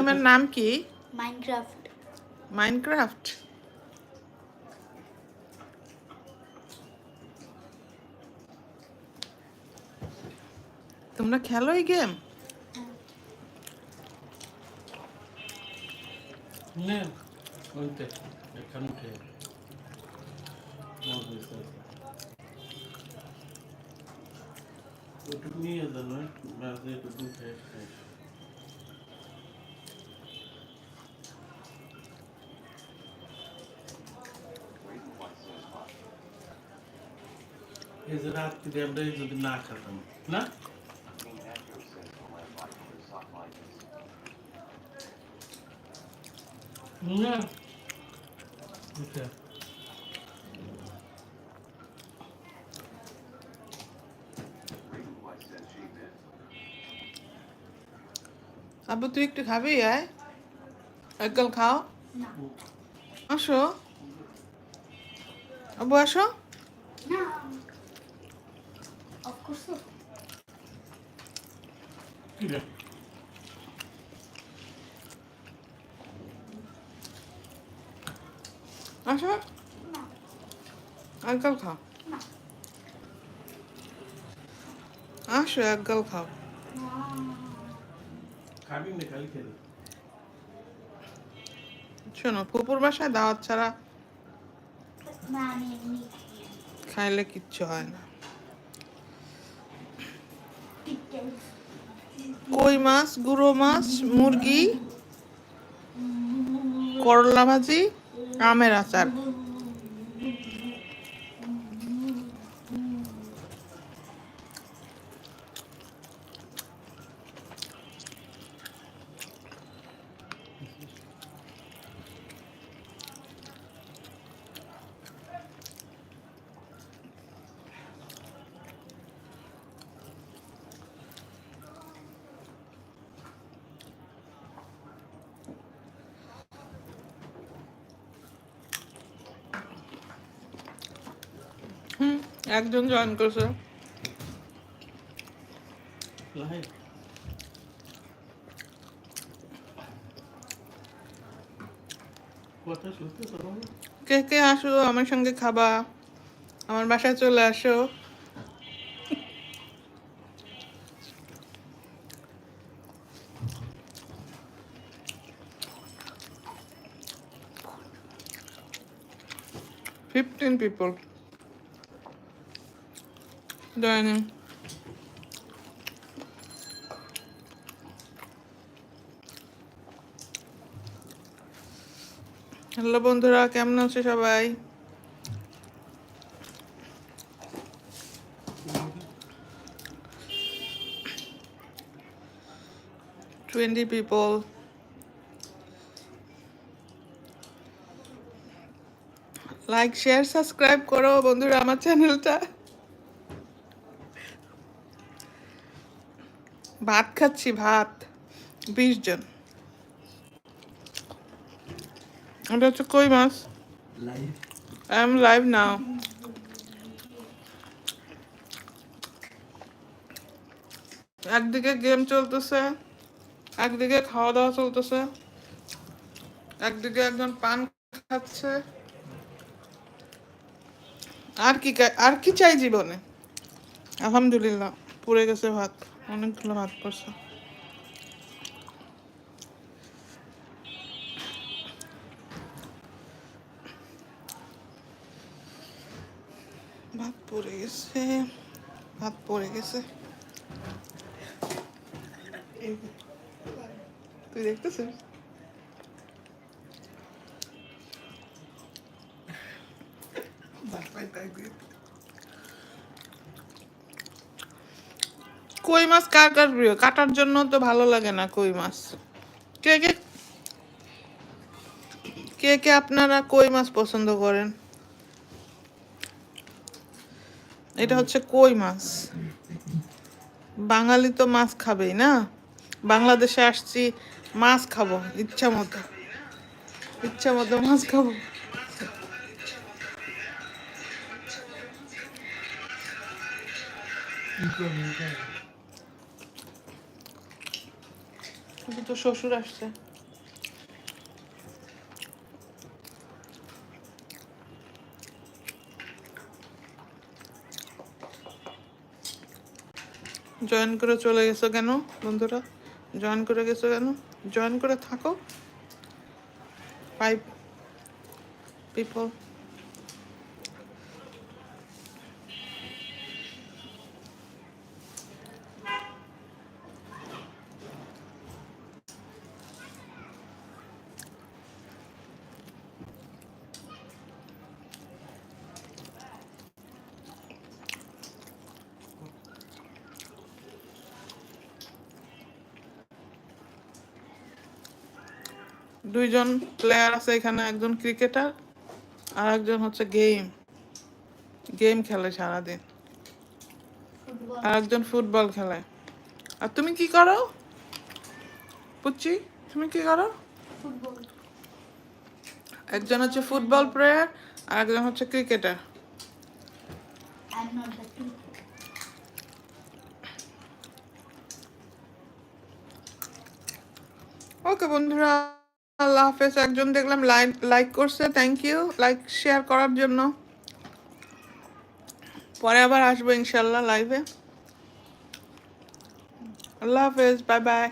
গেমের নাম কি? মাইনক্রাফট মাইনক্রাফট তোমরা খেলো এই গেম নে ওইতে এখানে উঠে ওটুকু নিয়ে এই যে রাত্রি আমরা এই যদি না খেতাম না না ওকে আব্বু তুই একটু খাবি আয় একগাল খাও আসো আব্বু আসো না অফ করছ আসো একগাল খাও আসো একগাল শোনো ফুপুর বাসায় দাওয়াত ছাড়া খাইলে কিচ্ছু হয় না। কই মাছ গুঁড়ো মাছ মুরগি করলা ভাজি আমের আচার। হুম একজন জয়েন করছে? কে কে আসো, আমার সঙ্গে খাবা, আমার বাসায় চলে আসো ফিফটিন পিপল joining হ্যালো বন্ধুরা, কেমন আছে সবাই? Twenty people like share subscribe করো বন্ধুরা আমার চ্যানেলটা ভাত খাচ্ছি, ভাত। বিশ জন। এটা হচ্ছে কই মাছ? আই এম লাইভ নাও একদিকে গেম চলতেছে, একদিকে খাওয়া দাওয়া চলতেছে, একদিকে একজন পান খাচ্ছে। আর কি আর কি চাই জীবনে? আলহামদুলিল্লাহ, পুড়ে গেছে ভাত। অনেকগুলো ভাত পড়ছে ভাত পড়ে গেছে। ভাত পড়ে গেছে। এই যে। তুই কই মাছ কার কার প্রিয়? কাটার জন্য তো ভালো লাগে না কই মাছ। কে কে? কে কে আপনারা কই মাছ পছন্দ করেন? এটা হচ্ছে কই মাছ। বাঙালি তো মাছ খাবেই না? বাংলাদেশে আসছি, মাছ খাব, ইচ্ছা মতো। ইচ্ছা মতো মাছ খাব। দুটো শ্বশুর আসছে। জয়েন করে চলে গেছো কেন বন্ধুরা? জয়েন করে গেছো কেন? জয়েন করে থাকো। ফাইভ পিপল দুইজন প্লেয়ার আছে এখানে একজন ক্রিকেটার আর একজন হচ্ছে গেম গেম খেলে সারাদিন। আর একজন ফুটবল খেলে। আর তুমি কি করো? পুচ্ছি তুমি কি করো? একজন হচ্ছে ফুটবল প্লেয়ার আর একজন হচ্ছে ক্রিকেটার ওকে বন্ধুরা। আল্লাহ হাফেজ, একজন দেখলাম লাইক লাইক করছে থ্যাংক ইউ লাইক শেয়ার করার জন্য। পরে আবার আসব ইনশাল্লাহ লাইভে আল্লাহ হাফেজ বাই বাই